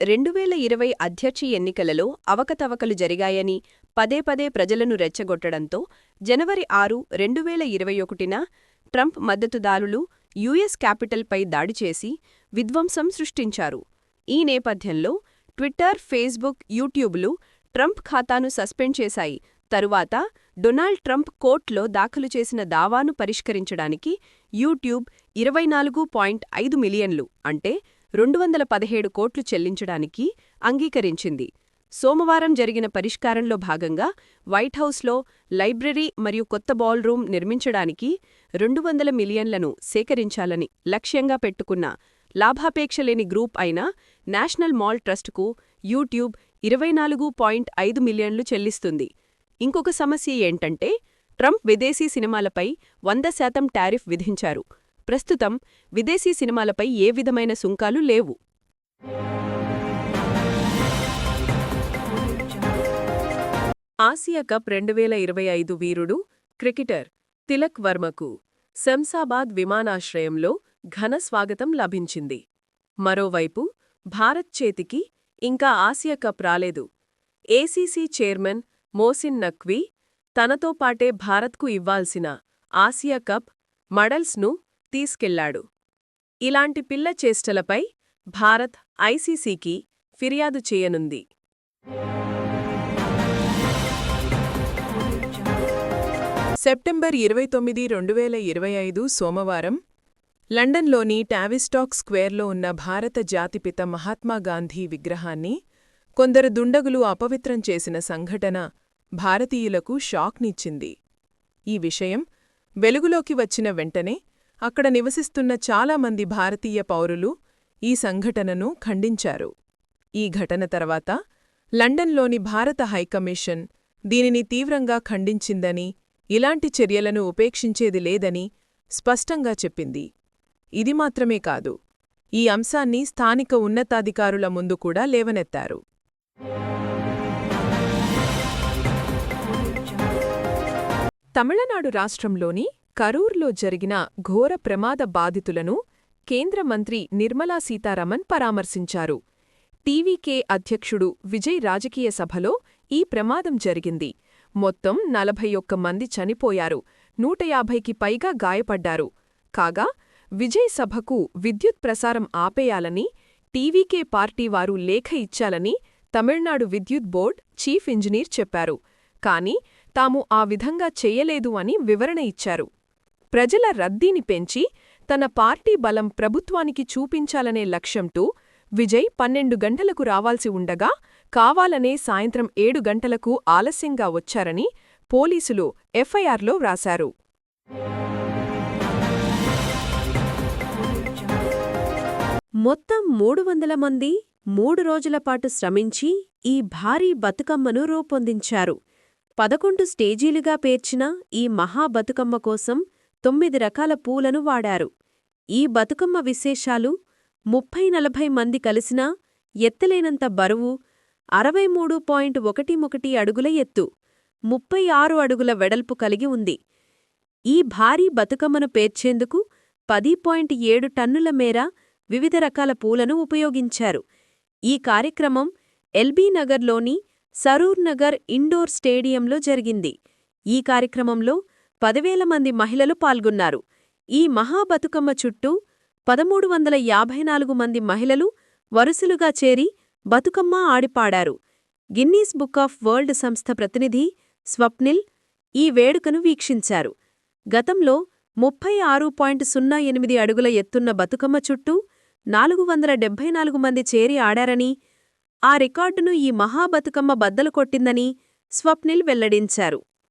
రెండు వేల ఇరవై అధ్యక్ష ఎన్నికలలో అవకతవకలు జరిగాయని పదే పదే ప్రజలను రెచ్చగొట్టడంతో జనవరి ఆరు రెండు వేల ఇరవై ఒకటిన ట్రంప్ మద్దతుదారులు యుఎస్ క్యాపిటల్పై దాడి చేసి విధ్వంసం సృష్టించారు. ఈ నేపథ్యంలో ట్విట్టర్ ఫేస్బుక్ యూట్యూబ్లు ట్రంప్ ఖాతాను సస్పెండ్ చేశాయి. తరువాత డొనాల్డ్ ట్రంప్ కోర్టులో దాఖలు చేసిన దావాను పరిష్కరించడానికి యూట్యూబ్ ఇరవై నాలుగు పాయింట్ ఐదు మిలియన్లు అంటే రెండు వందల పదిహేడు కోట్లు చెల్లించడానికి అంగీకరించింది. సోమవారం జరిగిన పరిష్కారంలో భాగంగా వైట్హౌస్లో లైబ్రరీ మరియు కొత్త బాల్ రూమ్ నిర్మించడానికి రెండు వందల మిలియన్లను సేకరించాలని లక్ష్యంగా పెట్టుకున్న లాభాపేక్ష లేని గ్రూప్ అయిన నేషనల్ మాల్ ట్రస్టుకు యూట్యూబ్ ఇరవై నాలుగు పాయింట్ ఐదు మిలియన్లు చెల్లిస్తుంది. ఇంకొక సమస్య ఏంటంటే ట్రంప్ విదేశీ సినిమాలపై వంద శాతం టారిఫ్ విధించారు. ప్రస్తుతం విదేశీ సినిమాలపై ఏ విధమైన సుంకాలు లేవు. ఆసియా కప్ రెండు వేల ఇరవై ఐదు వీరుడు క్రికెటర్ తిలక్ వర్మకు శంసాబాద్ విమానాశ్రయంలో ఘన స్వాగతం లభించింది. మరోవైపు భారత్ చేతికి ఇంకా ఆసియా కప్ రాలేదు. ఏసీసీ చైర్మన్ మోసిన్ నక్వీ తనతో పాటే భారత్కు ఇవ్వాల్సిన ఆసియా కప్ మడల్స్ను తీసుకెళ్ళాడు. ఇలాంటి పిల్ల చేష్టలపై భారత్ ఐసీసీకి ఫిర్యాదు చేయనుంది. సెప్టెంబర్ ఇరవై తొమ్మిది రెండు వేల ఇరవై ఐదు సోమవారం లండన్లోని టావిస్టాక్ స్క్వేర్లో ఉన్న భారత జాతిపిత మహాత్మాగాంధీ విగ్రహాన్ని కొందరు దుండగులు అపవిత్రం చేసిన సంఘటన భారతీయులకు షాక్నిచ్చింది. ఈ విషయం వెలుగులోకి వచ్చిన వెంటనే అక్కడ నివసిస్తున్న చాలామంది భారతీయ పౌరులు ఈ సంఘటనను ఖండించారు. ఈ ఘటన తర్వాత లండన్లోని భారత హైకమిషన్ దీనిని తీవ్రంగా ఖండించిందని ఇలాంటి చర్యలను ఉపేక్షించేది లేదని స్పష్టంగా చెప్పింది. ఇది మాత్రమే కాదు ఈ అంశాన్ని స్థానిక ఉన్నతాధికారుల ముందు కూడా లేవనెత్తారు. తమిళనాడు రాష్ట్రంలోని కరూర్లో జరిగిన ఘోర ప్రమాద బాధితులను కేంద్ర మంత్రి నిర్మలా సీతారామన్ పరామర్శించారు. టీవీకే అధ్యక్షుడు విజయ్ రాజకీయ సభలో ఈ ప్రమాదం జరిగింది. మొత్తం నలభై ఒక్క మంది చనిపోయారు. నూట యాభైకి పైగా గాయపడ్డారు. కాగా విజయ్ సభకు విద్యుత్ ప్రసారం ఆపేయాలని టీవీకే పార్టీ వారు లేఖ ఇచ్చాలని తమిళనాడు విద్యుత్ బోర్డ్ చీఫ్ ఇంజనీర్ చెప్పారు. కాని తాము ఆ విధంగా చెయ్యలేదు అని వివరణ ఇచ్చారు. ప్రజల రద్దీని పెంచి తన పార్టీ బలం ప్రభుత్వానికి చూపించాలనే లక్ష్యంతో విజయ్ పన్నెండు గంటలకు రావాల్సి ఉండగా కావాలనే సాయంత్రం ఏడు గంటలకు ఆలస్యంగా వచ్చారని పోలీసులు ఎఫ్ఐఆర్లో వ్రాశారు. మొత్తం మూడు వందల మంది మూడు రోజులపాటు శ్రమించి ఈ భారీ బతుకమ్మను రూపొందించారు. పదకొండు స్టేజీలుగా పేర్చిన ఈ మహాబతుకమ్మ కోసం తొమ్మిది రకాల పూలను వాడారు. ఈ బతుకమ్మ విశేషాలు ముప్పై నలభై మంది కలిసినా ఎత్తలేనంత బరువు అరవై మూడు పాయింట్ ఒకటి ఒకటి అడుగుల ఎత్తు ముప్పై ఆరు అడుగుల వెడల్పు కలిగి ఉంది. ఈ భారీ బతుకమ్మను పేర్చేందుకు పది పాయింట్ ఏడు టన్నుల మేర వివిధ రకాల పూలను ఉపయోగించారు. ఈ కార్యక్రమం ఎల్బీ నగర్లోని సరూర్ నగర్ ఇండోర్ స్టేడియంలో జరిగింది. ఈ కార్యక్రమంలో పదివేల మంది మహిళలు పాల్గొన్నారు. ఈ మహాబతుకమ్మ చుట్టూ పదమూడు వందల యాభై నాలుగు మంది మహిళలు వరుసలుగా చేరి బతుకమ్మ ఆడిపాడారు. గిన్నీస్ బుక్ ఆఫ్ వరల్డ్ సంస్థ ప్రతినిధి స్వప్నిల్ ఈ వేడుకను వీక్షించారు. గతంలో ముప్పై ఆరు పాయింట్ సున్నా ఎనిమిది అడుగుల ఎత్తున్న బతుకమ్మ చుట్టూ నాలుగు వందల డెబ్బై నాలుగు మంది చేరి ఆడారని ఆ రికార్డును ఈ మహాబతుకమ్మ బద్దలు కొట్టిందని స్వప్నిల్ వెల్లడించారు.